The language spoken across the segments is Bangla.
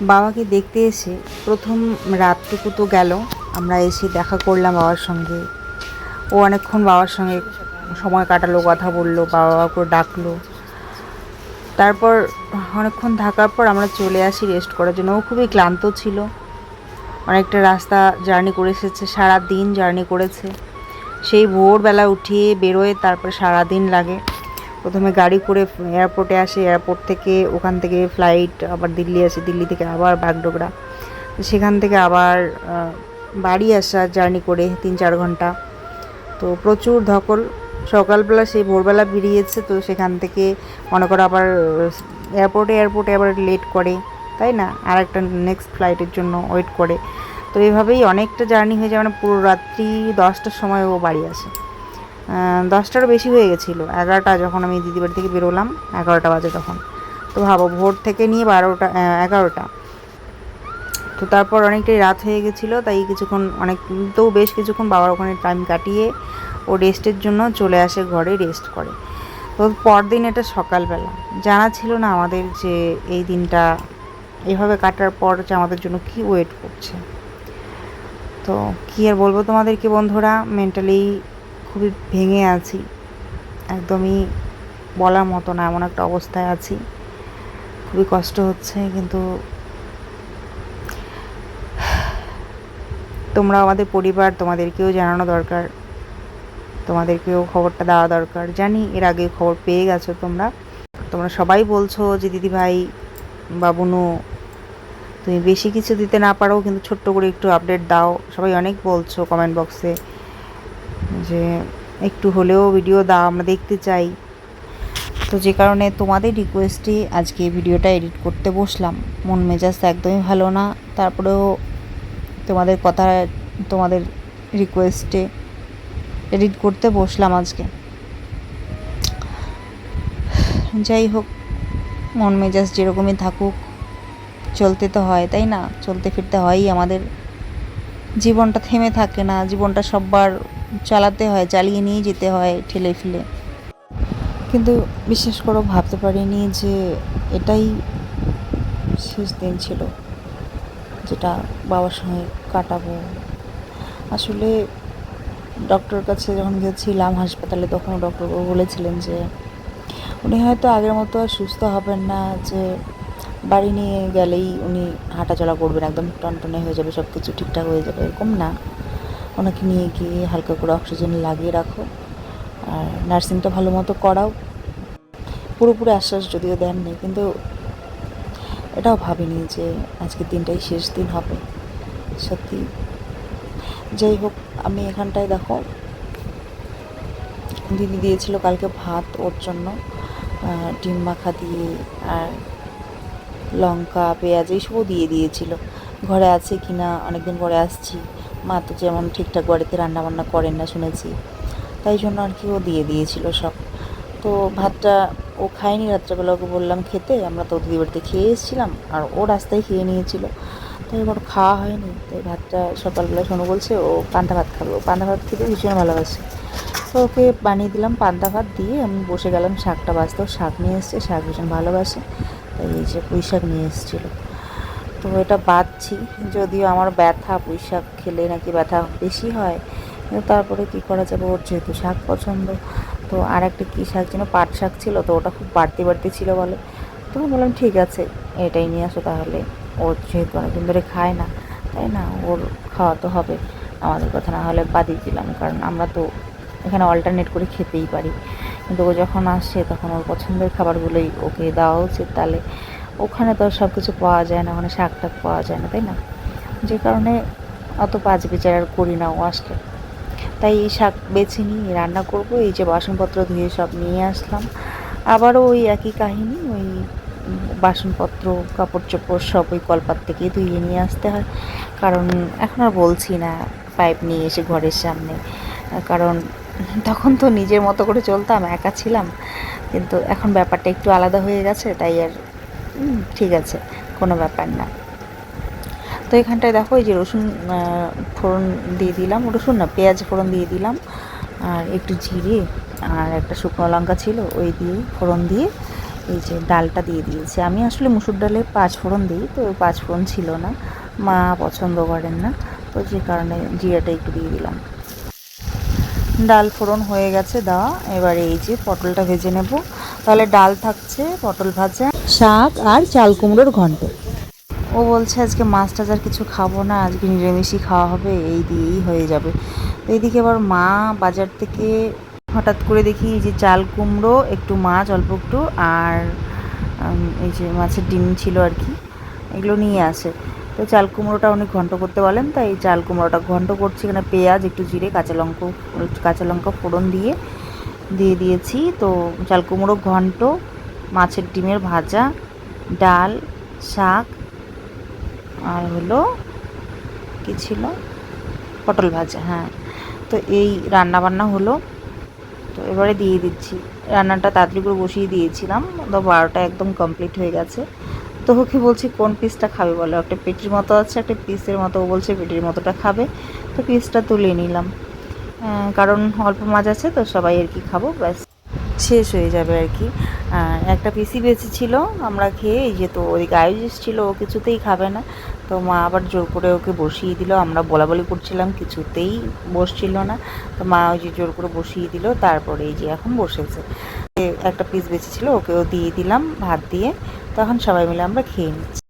বাবাকে দেখতে এসে প্রথম রাতটুকু তো গেল, আমরা এসে দেখা করলাম বাবার সঙ্গে। ও অনেকক্ষণ বাবার সঙ্গে সময় কাটালো, কথা বলল, বাবা করে ডাকলো। তারপর অনেকক্ষণ থাকার পর আমরা চলে আসি রেস্ট করার জন্য। ও খুবই ক্লান্ত ছিল। অনেকটা রাস্তা জার্নি করে এসেছে সারা দিন জার্নি করেছে। সেই ভোরবেলা উঠিয়ে বেরোয়, তারপর সারা দিন লাগে। প্রথমে গাড়ি করে এয়ারপোর্টে আসে এয়ারপোর্ট থেকে ওখান থেকে ফ্লাইট আবার দিল্লি আসে, দিল্লি থেকে আবার বাগডোগরা। সেখান থেকে আবার বাড়ি আসা জার্নি করে তিন চার ঘণ্টা। তো প্রচুর ধকল। সকালবেলা সেই ভোরবেলা বেরিয়েছে, তো সেখান থেকে মনে করো আবার এয়ারপোর্টে এয়ারপোর্টে আবার লেট করে, তাই না? আর একটা নেক্সট ফ্লাইটের জন্য ওয়েট করে। তো এইভাবেই অনেকটা জার্নি হয়ে যায় মানে পুরো রাত্রি দশটার সময় ও বাড়ি আসে। দশটারও বেশি হয়ে গেছিল। এগারোটা যখন আমি দিদি বাড়ি থেকে বেরোলাম, এগারোটা বাজে তখন। তো ভাবো, ভোর থেকে নিয়ে বারোটা এগারোটা। তো তারপর অনেকটাই রাত হয়ে গেছিল, তাই কিছুক্ষণ অনেক, তো বেশ কিছুক্ষণ বাবার ওখানে টাইম কাটিয়ে ও রেস্টের জন্য চলে আসে ঘরে রেস্ট করে। তো পরদিন এটা সকালবেলা। জানা ছিল না আমাদের যে এই দিনটা এভাবে কাটার পর যে আমাদের জন্য কি ওয়েট করছে। তো কী আর বলব তোমাদেরকে বন্ধুরা মেন্টালি খুবই ভেঙে আছি। একদমই বলার মতো না, এমন একটা অবস্থায় আছি। খুবই কষ্ট হচ্ছে, কিন্তু তোমরা আমাদের পরিবার, তোমাদেরকেও জানানো দরকার। তোমাদেরকেও খবরটা দেওয়া দরকার। জানি এর আগে খবর পেয়ে গেছো তোমরা। তোমরা সবাই বলছো যে দিদি ভাই বাবুনু, তুমি বেশি কিছু দিতে না পারো, কিন্তু ছোট্ট করে একটু আপডেট দাও। সবাই অনেক বলছো কমেন্ট বক্সে যে একটু হলেও ভিডিও দাও আমরা দেখতে চাই। তো যে কারণে তোমাদের রিকোয়েস্টে আজকে ভিডিওটা এডিট করতে বসলাম। মন মেজাজ একদমই ভালো না। তারপরেও তোমাদের কথা, তোমাদের রিকোয়েস্টে এডিট করতে বসলাম আজকে। যাই হোক, মন মেজাজ যেরকমই থাকুক, চলতে তো হয়, তাই না? চলতে ফিরতে হয়ই আমাদের। জীবনটা থেমে থাকে না, জীবনটা সববার চালাতে হয়, চালিয়ে নিয়ে যেতে হয় ঠেলে ফেলে। কিন্তু বিশ্বাস করো, ভাবতে পারিনি যে এটাই শেষ দিন ছিল, যেটা বাবার সঙ্গে কাটাবো। আসলে ডক্টরের কাছে যখন গেছিলাম হাসপাতালে তখন ডক্টরবাবু বলেছিলেন যে, উনি হয়তো আগের মতো আর সুস্থ হবেন না, যে বাড়ি নিয়ে গেলেই উনি হাঁটাচলা করবেন, একদম টনটনে হয়ে যাবে সব কিছু ঠিকঠাক হয়ে যাবে, এরকম না। ওনাকে নিয়ে গিয়ে হালকা করে অক্সিজেন লাগিয়ে রাখো। আর নার্সিংটা ভালো মতো করাও। পুরোপুরি আশ্বাস যদিও দেননি, কিন্তু এটাও ভাবিনি যে আজকের দিনটাই শেষ দিন হবে। সত্যি। যাই হোক, আমি এখানটায় দেখো। দিদি দিয়েছিল কালকে ভাত ওর জন্য ডিম মাখা দিয়ে, আর লঙ্কা, পেঁয়াজ এইসবও দিয়ে দিয়েছিল। ঘরে আছে কি না, অনেকদিন পরে আসছি। মা তো যেমন ঠিকঠাক বাড়িতে রান্না বান্না করেন না শুনেছি। তাই জন্য আর কি ও দিয়ে দিয়েছিল সব। তো ভাতটা ও খায়নি, রাত্রেবেলা ওকে বললাম খেতে। আমরা তো দিদি বাড়িতে খেয়ে এসেছিলাম আর ও রাস্তায় খেয়ে নিয়েছিল। তো এবার খাওয়া হয়নি। তাই ভাতটা সকালবেলা শোনো বলছে, ও পান্তা ভাত খাবে। ও পান্তা ভাত খেতে ভীষণ ভালোবাসে। তো ওকে বানিয়ে দিলাম পান্তা ভাত দিয়ে। আমি বসে গেলাম, শাকটা বাঁচতে। ও শাক নিয়ে এসছে, শাক ভীষণ ভালোবাসে। এই যে পুঁই শাক নিয়ে এসেছিল। তো এটা বাঁধছি, যদিও আমার ব্যথা পুঁই শাক খেলে নাকি ব্যথা বেশি হয়। কিন্তু তারপরে কী করা যাবে? ওর যেহেতু শাক পছন্দ, তো আর একটা কী শাক যেন পাট শাক ছিল, তো ওটা খুব বাড়তি বাড়তি ছিল বলে। তো বললাম, ঠিক আছে, এটাই নিয়ে আসো তাহলে। ও যেহেতু অনেকদিন ধরে খায় না, তাই না, ওর খাওয়া তো হবে। আমাদের কথা না হলে বাদই দিলাম, কারণ আমরা তো এখানে অল্টারনেট করে খেতেই পারি। কিন্তু ও যখন আসে, তখন ওর পছন্দের খাবারগুলোই ওকে দেওয়া উচিত। তাহলে ওখানে তো সব কিছু পাওয়া যায় না ওখানে শাক টাক পাওয়া যায় না, তাই না? যে কারণে অত পাঁচ বিচার আর করি না ও আসলে। তাই এই শাক বেছে নিয়ে রান্না করব, এই যে বাসনপত্র ধুয়ে সব নিয়ে আসলাম। আবারও ওই একই কাহিনী, ওই বাসনপত্র কাপড় চোপড় সব ওই কলপাত থেকে ধুয়ে নিয়ে আসতে হয়। কারণ এখন আর বলছি না, পাইপ নিয়ে এসে ঘরের সামনে। কারণ তখন তো নিজের মতো করে চলতাম, একা ছিলাম। কিন্তু এখন ব্যাপারটা একটু আলাদা হয়ে গেছে, তাই আর ঠিক আছে, কোনো ব্যাপার না। তো এখানটায় দেখো, এই যে রসুন ফোড়ন দিয়ে দিলাম, রসুন না, পেঁয়াজ ফোড়ন দিয়ে দিলাম, আর একটু জিরে আর একটা শুকনো লঙ্কা ছিল, ওই দিয়ে ফোড়ন দিয়ে এই যে ডালটা দিয়ে দিয়েছি। আমি আসলে মুসুর ডালে পাঁচ ফোড়ন দিই, তো ওই পাঁচ ফোড়ন ছিল না, মা পছন্দ করেন না, তো যে কারণে জিরাটা একটু দিয়ে দিলাম। ডাল ফোড়ন হয়ে গেছে দেওয়া এবারে এই যে পটলটা ভেজে নেব। তাহলে ডাল থাকছে, পটল ভাজা, শাক আর চাল কুমড়োর ঘন্ট। ও বলছে, আজকে মাছ টাছ আর কিছু খাব না, আজকে নিরামিষই খাওয়া হবে, এই দিয়েই হয়ে যাবে। তো এইদিকে আবার মা বাজার থেকে হঠাৎ করে দেখি যে চাল কুমড়ো, একটু মাছ, অল্প একটু, আর এই যে মাছের ডিম ছিল আর কি, এগুলো নিয়ে আসে। তো চাল কুমড়োটা উনি ঘন্ট করতে বলেন, তাই এই চাল কুমড়োটা ঘন্ট করছি এখানে পেঁয়াজ, একটু জিরে, কাঁচা লঙ্কা কাঁচা লঙ্কা ফোড়ন দিয়ে দিয়ে দিয়েছি। তো চাল কুমড়ো ঘন্ট, মাছের ডিমের ভাজা, ডাল, শাক, আর হলো কি ছিল? পটল ভাজা হ্যাঁ। তো এই রান্না বান্না হলো। তো এবারে দিয়ে দিচ্ছি। রান্নাটা তাড়াতাড়ি করে বসিয়ে দিয়েছিলাম। তো বারোটা একদম কমপ্লিট হয়ে গেছে। তো ওকে বলছি, কোন পিসটা খাবে বলো? একটা পেটির মতো আছে, একটা পিসের মতো, ও বলছে পেটির মতোটা খাবে। তো পিসটা তুলে নিলাম। কারণ অল্প মাছ আছে, তো সবাই আর কি খাব, ব্যাস। শেষ হয়ে যাবে আর কি। একটা পিসি বেঁচে ছিল আমরা খেয়ে, এই যে তো ওদিকে আয়ুষ ছিল, ও কিছুতেই খাবে না। তো মা আবার জোর করে ওকে বসিয়ে দিল, আমরা বলা বলি করছিলাম, কিছুতেই বসছিল না। তো মা ওই যে জোর করে বসিয়ে দিল, তারপরে এই যে এখন বসেছে। একটা পিস বেঁচে ছিল ওকেও দিয়ে দিলাম ভাত দিয়ে। তখন সবাই মিলে আমরা খেয়ে নিচ্ছি।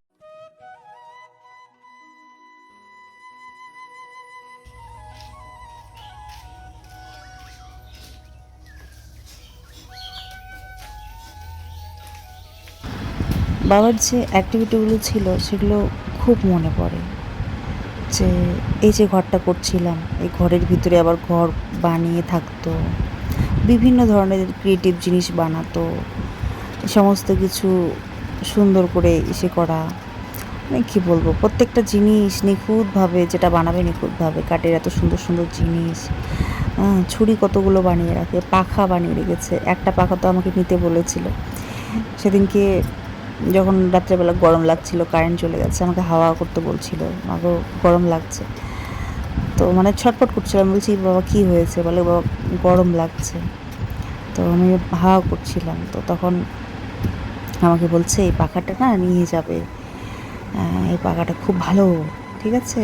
বাবার যে অ্যাক্টিভিটিগুলো ছিল, সেগুলো খুব মনে পড়ে। যে এই যে ঘরটা করছিলাম, এই ঘরের ভিতরে আবার ঘর বানিয়ে থাকতো, বিভিন্ন ধরনের ক্রিয়েটিভ জিনিস বানাতো, সমস্ত কিছু সুন্দর করে ইসে করা। মানে কী বলব, প্রত্যেকটা জিনিস নিখুঁতভাবে, যেটা বানাবে নিখুঁতভাবে, কাঠের এত সুন্দর সুন্দর জিনিস। ছুরি কতগুলো বানিয়ে রাখে, পাখা বানিয়ে রেখেছে। একটা পাখা তো আমাকে নিতে বলেছিল। সেদিনকে যখন রাত্রেবেলা গরম লাগছিল, কারেন্ট চলে গেছে, আমাকে হাওয়া করতে বলছিল আমাকে গরম লাগছে। তো মানে ছটফট করছিলাম বলছি বাবা, কি হয়েছে? বলে, বাবা, গরম লাগছে। তো আমি হাওয়া করছিলাম। তো তখন আমাকে বলছে, এই পাখাটা না নিয়ে যাবে। এই পাখাটা খুব ভালো, ঠিক আছে?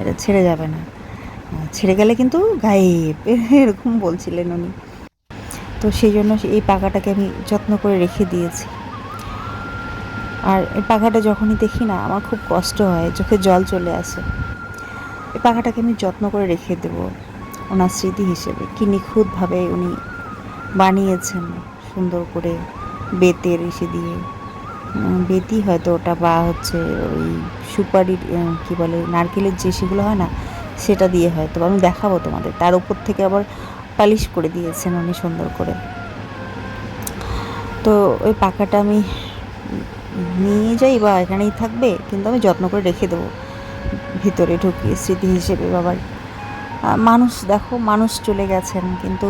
এটা ছেড়ে যাবে না। ছেড়ে গেলে কিন্তু গায়েব, এরকম বলছিলেন উনি। তো সেই জন্য এই পাখাটাকে আমি যত্ন করে রেখে দিয়েছি। আর এই পাখাটা যখনই দেখি না, আমার খুব কষ্ট হয়, চোখে জল চলে আসে। এই পাখাটাকে আমি যত্ন করে রেখে দেব ওনার স্মৃতি হিসেবে। কি নিখুঁতভাবে উনি বানিয়েছেন, সুন্দর করে। বেতের এসে দিয়ে বেতি হয়তো ওটা বা হচ্ছে ওই সুপারির কি বলে, নারকেলের যে সেগুলো হয় না, সেটা দিয়ে হয়তো আমি দেখাবো তোমাদের। তার উপর থেকে আবার পালিশ করে দিয়েছেন উনি সুন্দর করে। তো ওই পাখাটা আমি নিয়ে যাই বা এখানেই থাকবে, কিন্তু আমি যত্ন করে রেখে দেবো। ভিতরে ঢুকিয়ে স্মৃতি হিসেবে বাবার। মানুষ, দেখো, মানুষ চলে গেছেন, কিন্তু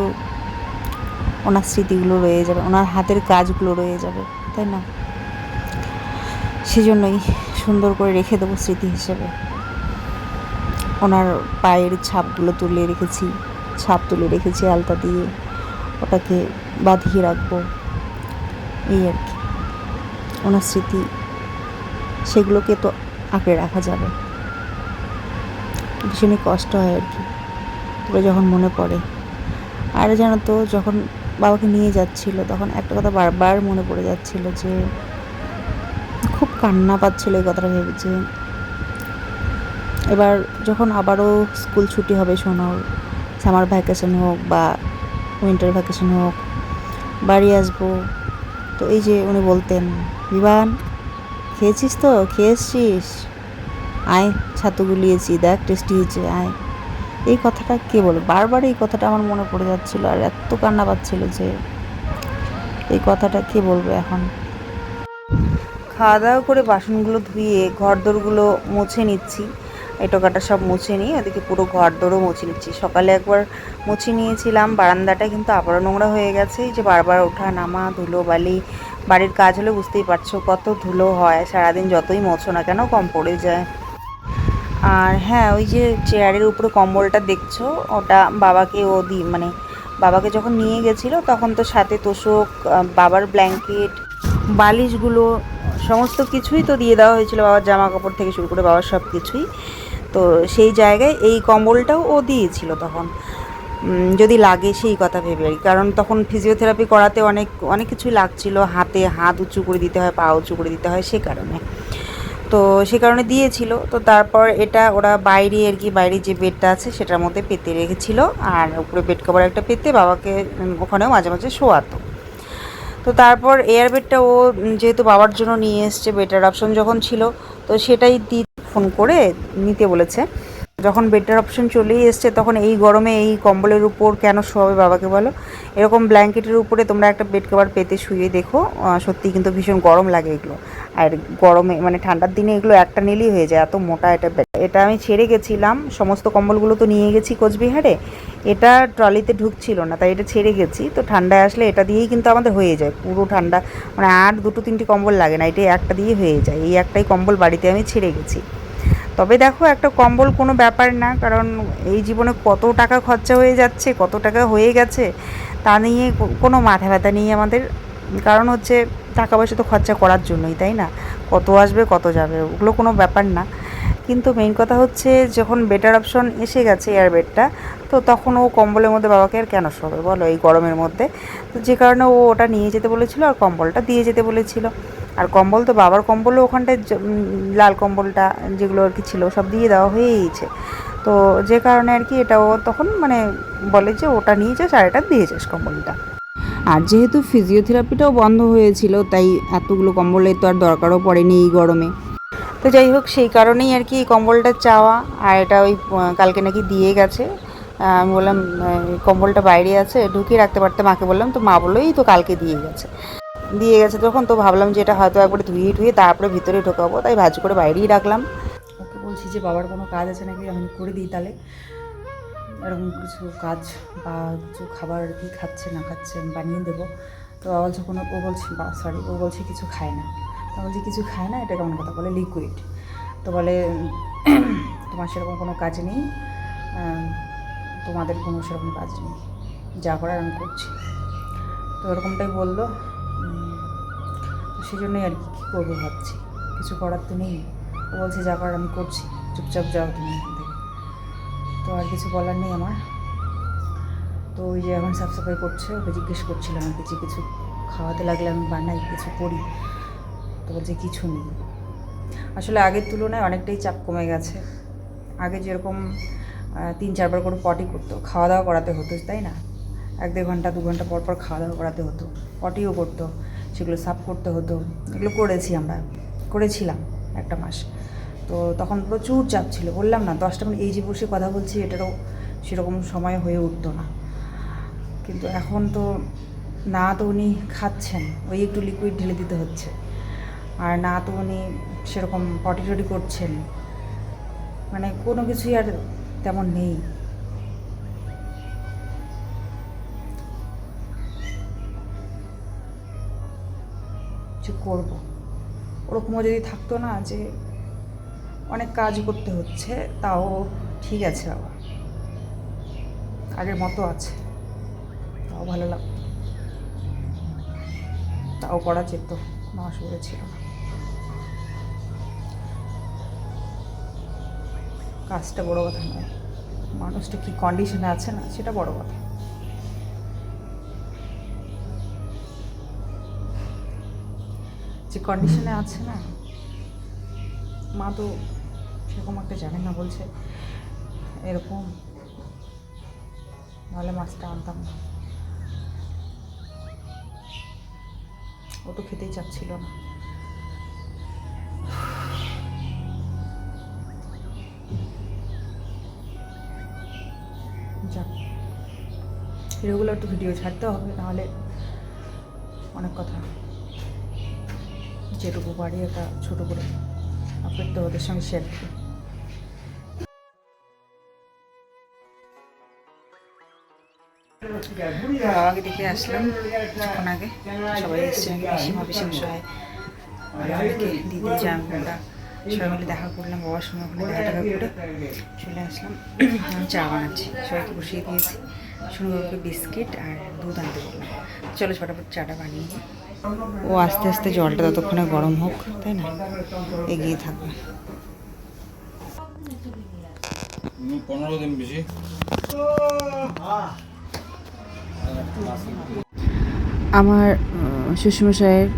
ওনার স্মৃতিগুলো রয়ে যাবে, ওনার হাতের কাজগুলো রয়ে যাবে, তাই না? সেজন্যই সুন্দর করে রেখে দেবো স্মৃতি হিসেবে। ওনার পায়ের ছাপগুলো তুলে রেখেছি, ছাপ তুলে রেখেছি আলতা দিয়ে, ওটাকে বাঁধিয়ে রাখব, এই আর কি। ওনার স্মৃতি, সেগুলোকে তো আঁকড়ে রাখা যাবে। ভীষণই কষ্ট হয় আর কি তবে যখন মনে পড়ে। আর জানো তো, যখন বাবাকে নিয়ে যাচ্ছিল। তখন একটা কথা বারবার মনে পড়ে যাচ্ছিল যে, খুব কান্না পাচ্ছিল এই কথাটা ভেবে যে এবার যখন আবারও স্কুল ছুটি হবে সোনার, সামার ভ্যাকেশন হোক বা উইন্টার ভ্যাকেশন হোক, বাড়ি আসব। তো এই যে উনি বলতেন, বিমান, খেয়েছিস তো? খেয়ে এসছিস? আয়, ছাতু গুলিয়েছি, দেখ, টেস্টি হয়েছে, আয়। এই কথাটা কে বলে বারবার এই কথাটা আমার মনে পড়ে যাচ্ছিল আর এত কান্না পাচ্ছিল যে এই কথাটা কে বলবে এখন? খাওয়া দাওয়া করে বাসনগুলো ধুয়ে ঘরদোরগুলো মুছে নিচ্ছি। এটো কাটা সব মুছে নিয়ে ওদিকে পুরো ঘরদোরও মুছে নিচ্ছি। সকালে একবার মুছে নিয়েছিলাম, বারান্দাটা কিন্তু আবারও নোংরা হয়ে গেছে। যে বারবার ওঠা, নামা, ধুলো, বালি, বাড়ির কাজ হলে বুঝতেই পারছ কত ধুলো হয়। সারাদিন যতই মোছো না কেন কম পড়ে যায়। আর হ্যাঁ ওই যে চেয়ারের উপরে কম্বলটা দেখছ? ওটা বাবাকে ও দি মানে বাবাকে যখন নিয়ে গেছিল, তখন তো সাথে তোষক বাবার ব্ল্যাঙ্কেট বালিশগুলো, সমস্ত কিছুই তো দিয়ে দেওয়া হয়েছিল বাবার জামা কাপড় থেকে শুরু করে বাবার সব কিছুই। তো সেই জায়গায় এই কম্বলটাও ও দিয়েছিল তখন। যদি লাগে সেই কথা ভেবে আর কারণ তখন ফিজিওথেরাপি করাতে অনেক অনেক কিছুই লাগছিল। হাতে হাত উঁচু করে দিতে হয়, পা উঁচু করে দিতে হয় সে কারণে। তো সে কারণে দিয়েছিল। তো তারপর এটা ওরা বাইরে আর কি, বাইরে যে বেডটা আছে সেটার মধ্যে পেতে রেখেছিল। আর উপরে বেড কভার একটা পেতে বাবাকে ওখানেও মাঝে মাঝে শোয়াতো। তো তারপর এয়ার বেডটা ও যেহেতু বাবার জন্য নিয়ে এসছে বেটার অপশন যখন ছিল, তো সেটাই দি, ফোন করে নিতে বলেছে। যখন বেটার অপশন চলেই এসছে, তখন এই গরমে এই কম্বলের উপর কেন শোয়াবে বাবাকে বলো? এরকম ব্ল্যাঙ্কেটের উপরে তোমরা একটা বেড কভার পেতে শুয়ে দেখো। সত্যি কিন্তু ভীষণ গরম লাগে এগুলো। আর গরমে মানে ঠান্ডার দিনে এগুলো একটা নিলেই হয়ে যায়, এত মোটা এটা এটা আমি ছেড়ে গেছিলাম, সমস্ত কম্বলগুলো তো নিয়ে গেছি কোচবিহারে। এটা ট্রলিতে ঢুকছিল না, তাই এটা ছেড়ে গেছি। তো ঠান্ডায় আসলে এটা দিয়েই কিন্তু আমাদের হয়ে যায়, পুরো ঠান্ডা। মানে আর দুটো তিনটি কম্বল লাগে না, এটাই একটা দিয়ে হয়ে যায়। এই একটাই কম্বল বাড়িতে আমি ছেড়ে গেছি। তবে দেখো একটা কম্বল কোনো ব্যাপার না, কারণ এই জীবনে কত টাকা খরচা হয়ে যাচ্ছে, কত টাকা হয়ে গেছে, তা নিয়ে কোনো মাথা ব্যথা নেই আমাদের। কারণ হচ্ছে টাকা পয়সা তো খরচা করার জন্যই, তাই না? কত আসবে, কত যাবে, ওগুলো কোনো ব্যাপার না। কিন্তু মেইন কথা হচ্ছে যখন বেটার অপশন এসে গেছে এয়ারবেডটা তো তখন ও কম্বলের মধ্যে বাবাকে আর কেন শোবে? বলো, এই গরমের মধ্যে। তো যে কারণে ও ওটা নিয়ে যেতে বলেছিল আর কম্বলটা দিয়ে যেতে বলেছিল। আর কম্বল তো বাবার কম্বলও ওখানটায় লাল কম্বলটা যেগুলো আর কি ছিল সব দিয়ে দেওয়া হয়েইছে তো যে কারণে আর কি এটা ও তখন মানে বলে যে ওটা নিয়ে যাস আর এটা দিয়ে যাস কম্বলটা। আর যেহেতু ফিজিওথেরাপিটাও বন্ধ হয়েছিল তাই এতগুলো কম্বলের তো আর দরকারও পড়েনি এই গরমে। তো যাই হোক সেই কারণেই আর কি এই কম্বলটা চাওয়া আর এটা ওই কালকে নাকি দিয়ে গেছে। আমি বললাম কম্বলটা বাইরে আছে ঢুকিয়ে রাখতে পারতে মাকে বললাম তো মা বলল এই তো কালকে দিয়ে গেছে। দিয়ে গেছে তখন তো ভাবলাম যে এটা হয়তো একবারে ধুয়ে ধুয়ে তারপরে ভিতরে ঢোকাবো, তাই ভাজ করে বাইরেই রাখলাম। ওকে বলছি যে বাবার কোনো কাজ আছে নাকি? আমি করে দিই তাহলে। এরকম কিছু কাজ বা কিছু খাবার কি খাচ্ছে, না খাচ্ছে আমি বানিয়ে দেবো। তো বাবা বলছে কোনো, ও বলছে, বা সরি ও বলছে কিছু খায় না। তো বলছি, কিছু খায় না? এটা কেমন কথা? বলে লিকুইড তো বলে, তোমার সেরকম কোনো কাজ নেই তোমাদের কোনো সেরকম কাজ নেই। যা করার আমি করছি। তো এরকমটাই বলল। সেই জন্যই আর কি, কী করব ভাবছি। কিছু করার তো নেই। ও বলছে, যা করার আমি করছি। চুপচাপ যাও তুমি এখান থেকে। তো আর কিছু বলার নেই আমার। তো ওই যে এখন সাফ সাফাই করছে, ওকে জিজ্ঞেস করছিলাম আর কিছু কিছু খাওয়াতে লাগলে আমি বানাই, কিছু করি। তো বলছে, কিছু নেই। আসলে আগের তুলনায় অনেকটাই চাপ কমে গেছে। আগে যেরকম তিন চারবার করে পটি করতো খাওয়া দাওয়া করাতে হতো, তাই না? এক দেড় ঘণ্টা, দু ঘণ্টা পর পর খাওয়া দাওয়া করাতে হতো, পটিও করতো। সেগুলো সাফ করতে হতো। এগুলো করেছি আমরা। করেছিলাম একটা মাস। তো তখন প্রচুর চাপ ছিল। বললাম না, দশটা মিনিট এই যে বসে কথা বলছি, এটারও সেরকম সময় হয়ে উঠতো না। কিন্তু এখন তো না তো উনি খাচ্ছেন, ওই একটু লিকুইড ঢেলে দিতে হচ্ছে। আর না তো উনি সেরকম পটি টটি করছেন। মানে কোনো কিছুই আর তেমন নেই। যে করব। ওরকমও যদি থাকতো না যে অনেক কাজ করতে হচ্ছে, তাও ঠিক আছে বাবা আগের মতো আছে, তাও ভালো লাগতো। তাও করা যেত, কোনো অসুবিধা ছিল না। কাজটা বড় কথা নয়। মানুষটা কি কন্ডিশনে আছে না, সেটা বড় কথা। যে কন্ডিশনে আছে না, মা তো সেরকম একটা জানে না, বলছে এরকম, নাহলে মাছটা আনতাম না। ও তো খেতেই চাচ্ছিল না। যাক, রেগুলার একটু ভিডিও ছাড়তে হবে, নাহলে অনেক কথা। যেটুকু পারি একটা ছোটো করে আপনার তো ওদের সঙ্গে শেয়ার করি। বাবাকে দেখে আসলাম, কিছুক্ষণ আগে সবাই এসছে পিসিমা পিসিম সবাই অনেকে দিদি জামা সবাই মিলে দেখা করলাম, বাবার সঙ্গে ওখানে দেখা টাকা করে চলে আসলাম। আমি চা বানাচ্ছি, সবাইকে বসিয়ে দিয়েছি। শুনুবাবুকে বিস্কিট আর দুধ আনতে বললাম। চলো ফটাফট চাটা বানিয়ে ও আস্তে আস্তে জলটা ততক্ষণে গরম হোক তাই না? এগিয়ে থাকবে। পনেরো দিন বেশি। আমার শ্বশুরমশাইয়ের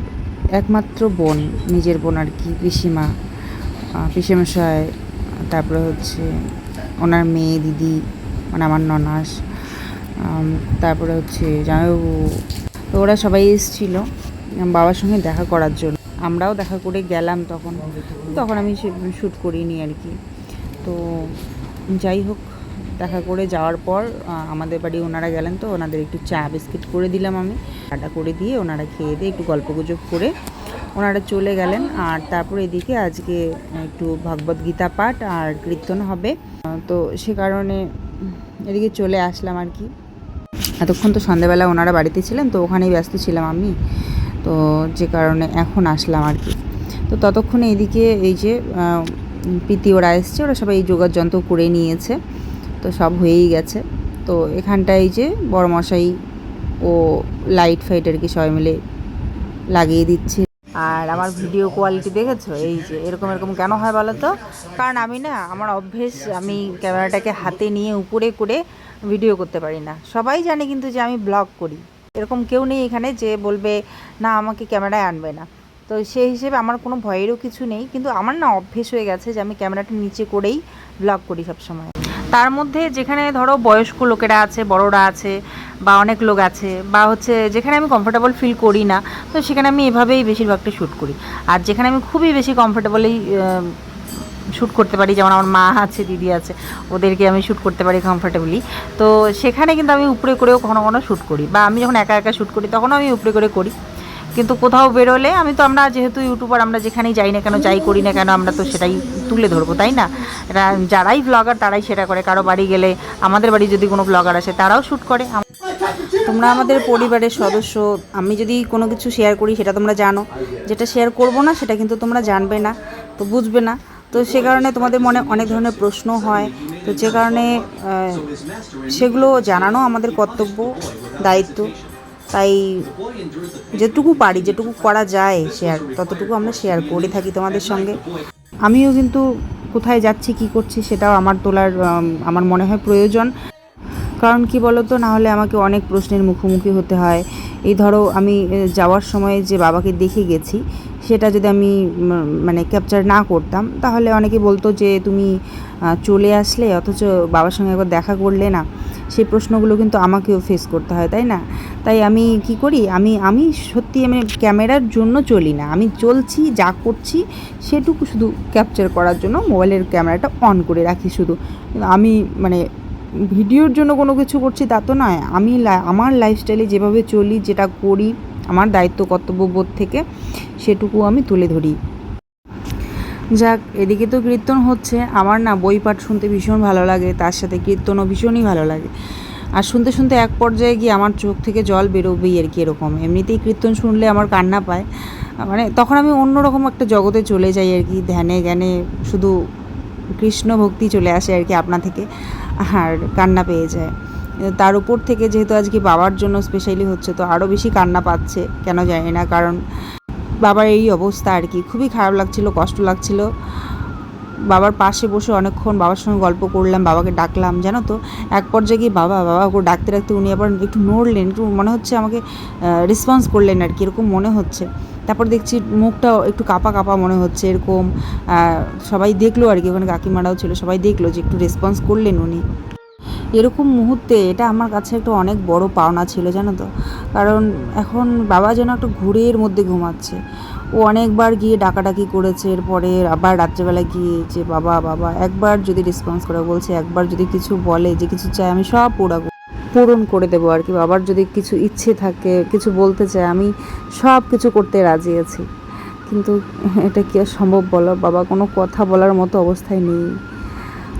একমাত্র বোন নিজের বোন আর কি পিসিমা। পিসিমশাই তারপরে হচ্ছে ওনার মেয়ে দিদি মানে আমার ননাস তারপরে হচ্ছে জামাইবাবু। তো ওরা সবাই এসেছিল। বাবার সঙ্গে দেখা করার জন্য। আমরাও দেখা করে গেলাম তখন। তখন আমি শ্যুট করিনি আর কি। তো যাই হোক, দেখা করে যাওয়ার পর আমাদের বাড়ি ওনারা গেলেন তো, ওনাদের একটু চা বিস্কিট করে দিলাম আমি। চাটা করে দিয়ে ওনারা খেয়ে দিয়ে একটু গল্প গুজব করে ওনারা চলে গেলেন। আর তারপর এদিকে আজকে একটু ভগবদ গীতা পাঠ আর কীর্তন হবে। তো সে কারণে এদিকে চলে আসলাম আর কি। এতক্ষণ তো সন্ধ্যাবেলা ওনারা বাড়িতে ছিলেন, তো ওখানেই ব্যস্ত ছিলাম আমি। তো যে কারণে এখন আসলাম আর কি। তো ততক্ষণে এদিকে এই যে প্রীতি ওরা এসছে, ওরা সবাই এই যোগার যন্ত্র করে নিয়েছে। তো সব হয়েই গেছে। তো এখানটায় যে বড় মশাই ও লাইট ফাইট আর কি সবাই মিলে লাগিয়ে দিচ্ছে। আর আমার ভিডিও কোয়ালিটি দেখেছ? এই যে এরকম এরকম কেন হয় বলো তো? কারণ আমি না, আমার অভ্যেস, আমি ক্যামেরাটাকে হাতে নিয়ে উপরে করে ভিডিও করতে পারি না। সবাই জানে কিন্তু যে আমি ব্লগ করি। এরকম কেউ নেই এখানে যে বলবে, না, আমাকে ক্যামেরায় আনবে না। তো সেই হিসেবে আমার কোনো ভয়েরও কিছু নেই, কিন্তু আমার না অভ্যেস হয়ে গেছে যে আমি ক্যামেরাটা নিচে করেই ব্লগ করি সবসময়। তার মধ্যে যেখানে ধরো বয়স্ক লোকেরা আছে, বড়রা আছে, বা অনেক লোক আছে, বা হচ্ছে যেখানে আমি কমফোর্টেবল ফিল করি না, তো সেখানে আমি এভাবেই বেশিরভাগটা শ্যুট করি। আর যেখানে আমি খুবই বেশি কমফোর্টেবলি শ্যুট করতে পারি, যেমন আমার মা আছে, দিদি আছে, ওদেরকে আমি শ্যুট করতে পারি কমফোর্টেবলি তো সেখানে কিন্তু আমি উপরে করেও কখনো কখনো শ্যুট করি বা আমি যখন একা একা শ্যুট করি, তখনও আমি উপরে করে করি। কিন্তু কোথাও বেরোলে আমি তো আমরা যেহেতু ইউটিউবার আমরা যেখানেই যাই না কেন, যাই করি না কেন, আমরা তো সেটাই তুলে ধরবো, তাই না? যারাই ব্লগার তারাই সেটা করে। কারও বাড়ি গেলে আমাদের বাড়ি যদি কোনো ব্লগার আসে, তারাও শ্যুট করে। তোমরা আমাদের পরিবারের সদস্য, আমি যদি কোনো কিছু শেয়ার করি, সেটা তোমরা জানো। যেটা শেয়ার করব না, সেটা কিন্তু তোমরা জানবে না, তো বুঝবে না। তো সে কারণে তোমাদের মনে অনেক ধরনের প্রশ্ন হয়। তো যে কারণে সেগুলো জানানো আমাদের কর্তব্য, দায়িত্ব। তাই যেটুকু পারি, যেটুকু করা যায় শেয়ার ততটুকু আমরা শেয়ার করে থাকি তোমাদের সঙ্গে। আমিও কিন্তু কোথায় যাচ্ছি, কি করছি সেটাও আমার তোলার আমার মনে হয় প্রয়োজন। কারণ কি বলো তো না হলে আমাকে অনেক প্রশ্নের মুখোমুখি হতে হয়। এই ধরো, আমি যাওয়ার সময় যে বাবাকে দেখে গেছি সেটা যদি আমি মানে ক্যাপচার না করতাম, তাহলে অনেকে বলতো যে তুমি চলে আসলে, অথচ বাবার সঙ্গে একবার দেখা করলে না, সেই প্রশ্নগুলো কিন্তু আমাকেও ফেস করতে হয়, তাই না? তাই আমি কি করি? আমি আমি সত্যি আমি ক্যামেরার জন্য চলি না। আমি চলছি, যা করছি, সেটুকু শুধু ক্যাপচার করার জন্য মোবাইলের ক্যামেরাটা অন করে রাখি শুধু। আমি মানে ভিডিওর জন্য কোনো কিছু করছি তা তো নয়। আমি আমার লাইফস্টাইলে যেভাবে চলি, যেটা করি আমার দায়িত্ব কর্তব্যবোধ থেকে সেটুকু আমি তুলে ধরি। যাক, এদিকে তো কীর্তন হচ্ছে। আমার না বই পাঠ শুনতে ভীষণ ভালো লাগে, তার সাথে কীর্তনও ভীষণই ভালো লাগে। আর শুনতে শুনতে এক পর্যায়ে গিয়ে আমার চোখ থেকে জল বেরোবেই আর কি এরকম। এমনিতেই কীর্তন শুনলে আমার কান্না পায়। মানে তখন আমি অন্যরকম একটা জগতে চলে যাই আর কি, ধ্যানে জ্ঞানে শুধু কৃষ্ণ ভক্তি চলে আসে আর কি আপনা থেকে, আর কান্না পেয়ে যায়। তার উপর থেকে যেহেতু আজকে বাবার জন্য স্পেশালি হচ্ছে, তো আরও বেশি কান্না পাচ্ছে, কেন জানি না। কারণ বাবার এই অবস্থা আর কি, খুবই খারাপ লাগছিল, কষ্ট লাগছিল। বাবার পাশে বসে অনেকক্ষণ বাবার সঙ্গে গল্প করলাম, বাবাকে ডাকলাম, জানো তো? এক পর্যায়ে গিয়ে বাবা বাবা করে ডাকতে ডাকতে উনি আবার একটু নড়লেন, একটু মনে হচ্ছে আমাকে রেসপন্স করলেন আর কি, এরকম মনে হচ্ছে। তারপর দেখছি মুখটা একটু কাপা কাপা মনে হচ্ছে, এরকম সবাই দেখল আর কি, ওখানে কাকিমারাও ছিল, সবাই দেখল যে একটু রেসপন্স করলেন উনি। এরকম মুহূর্তে এটা আমার কাছে একটা অনেক বড় পাওনা ছিল, জানো তো। কারণ এখন বাবা যেন একটা ঘুরের মধ্যে ঘুমাচ্ছে। ও অনেকবার গিয়ে ডাকাডাকি করেছে, এরপরে আবার রাত্রেবেলা গিয়ে যে বাবা বাবা, একবার যদি রেসপন্স করে বলছে, একবার যদি কিছু বলে যে কিছু চাই আমি সব পুরা পূরণ করে দেবো আর কি, বাবার যদি কিছু ইচ্ছে থাকে, কিছু বলতে চায়, আমি সব কিছু করতে রাজি আছি। কিন্তু এটা কি আর সম্ভব বলো? বাবা কোনো কথা বলার মতো অবস্থায় নেই।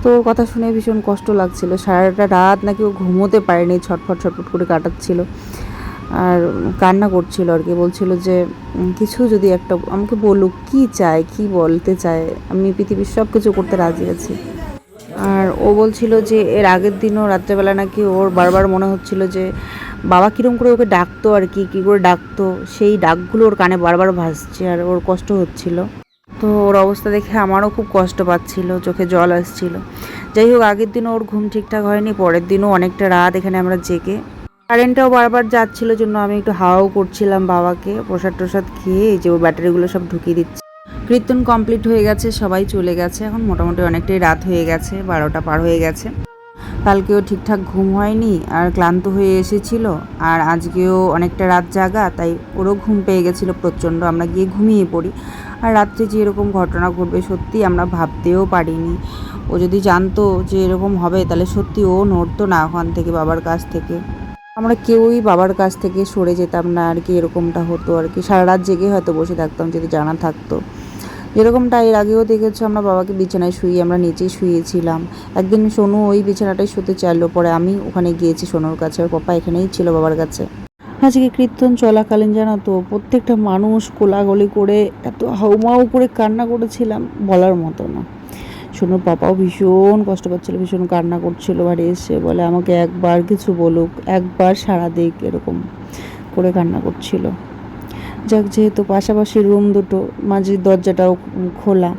তো কথা শুনে ভীষণ কষ্ট লাগছিল। সারাটা রাত নাকি ও ঘুমোতে পারেনি, ছটফট ছটফট করে কাটাচ্ছিল। আর কান্না করছিল আর কি, বলছিল যে কিছু যদি একটা, আমাকে বলুক, কি চায়, কি বলতে চায়? আমি পৃথিবীর সব কিছু করতে রাজি আছি। আর ও বলছিল যে, এর আগের দিনও রাত্রেবেলা নাকি ওর বারবার মনে হচ্ছিল যে, বাবা কীরকম করে ওকে ডাকতো আর কি, কী করে ডাকতো? সেই ডাকগুলো ওর কানে বারবার ভাসছে আর ওর কষ্ট হচ্ছিল। তো ওর অবস্থা দেখে আমারও খুব কষ্ট পাচ্ছিল, চোখে জল আসছিল। যাই হোক, আগের দিনও ওর ঘুম ঠিকঠাক হয়নি, পরের দিনও অনেকটা রাত এখানে আমরা জেগে। কারেন্টটাও বারবার যাচ্ছিল জন্য আমি একটু হাওয়াও করছিলাম বাবাকে, প্রসাদ টসাদ খেয়ে যে ও ব্যাটারিগুলো সব ঢুকিয়ে দিচ্ছে। কীর্তন কমপ্লিট হয়ে গেছে, সবাই চলে গেছে। এখন মোটামুটি অনেকটাই রাত হয়ে গেছে, বারোটা পার হয়ে গেছে। কালকেও ঠিকঠাক ঘুম হয়নি আর ক্লান্ত হয়ে এসেছিল। আর আজকেও অনেকটা রাত জাগা, তাই ওরও ঘুম পেয়ে গেছিল প্রচণ্ড। আমরা গিয়ে ঘুমিয়ে পড়ি। আর রাত্রে যে এরকম ঘটনা ঘটবে সত্যি আমরা ভাবতেও পারিনি। ও যদি জানতো যে এরকম হবে, তাহলে সত্যি ও নড়তো না ওখান থেকে বাবার কাছ থেকে। আমরা কেউই বাবার কাছ থেকে সরে যেতাম না, আর কি এরকমটা হতো, আর কি সারা রাত জেগে হয়তো বসে থাকতাম, যদি জানা থাকতো। যেরকমটা এর আগেও দেখেছ, আমরা বাবাকে বিছানায় শুয়ে আমরা নিচেই শুয়েছিলাম। একদিন সোনু ওই বিছানাটাই শুতে চাইলো, পরে আমি ওখানে গিয়েছি সোনুর কাছে ওর পাপা এখানেই ছিল বাবার কাছে। আজকে কীর্তন চলাকালীন জানো তো, প্রত্যেকটা মানুষ কোলাগলি করে এত হাউমাউ করে কান্না করেছিলাম বলার মতো না। সোনুর পাপাও ভীষণ কষ্ট পাচ্ছিল, ভীষণ কান্না করছিল, বাড়ি এসে বলে আমাকে একবার কিছু বলুক, একবার সারা দিক, এরকম করে কান্না করছিল। যাক, যেহেতু পাশাপাশি রুম দুটো মাঝের দরজাটাও খোলা,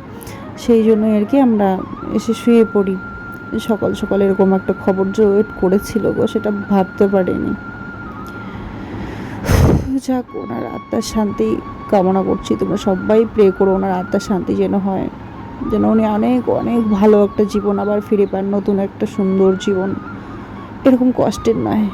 সেই জন্য আর কি আমরা এসে শুয়ে পড়ি। সকাল সকাল এরকম একটা খবর যে ওয়েট করেছিল গো, সেটা ভাবতে পারিনি। যাক, ওনার আত্মার শান্তি কামনা করছি। তোমরা সবাই প্রে করো, ওনার আত্মার শান্তি যেন হয়। যেন উনি অনেক অনেক ভালো একটা জীবন আবার ফিরে পান, নতুন একটা সুন্দর জীবন। এরকম কষ্টের নয়।